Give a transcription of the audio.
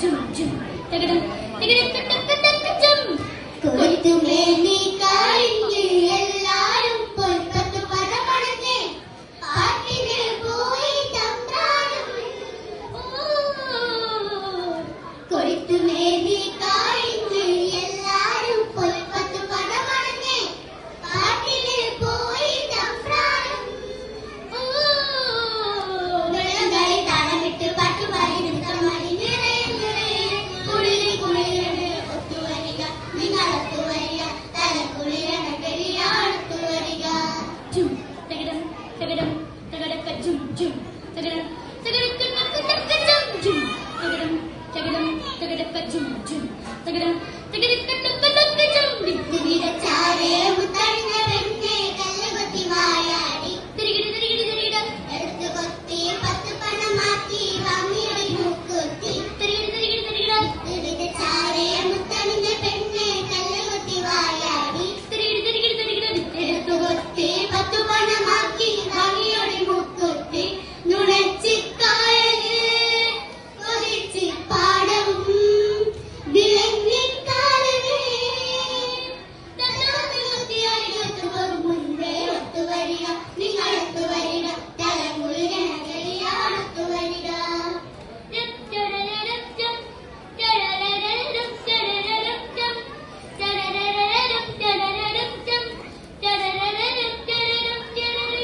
ஜும் ஜும். தகடம் தகடம் தகடம் தகடம் ஜும். கொடுத்து மேனி காரிங்கு எல்லாரும் போய் பத்து பத படத்தே பாட்டினே போய் தம்ராடும் கொடுத்து மேனி Take it, take it.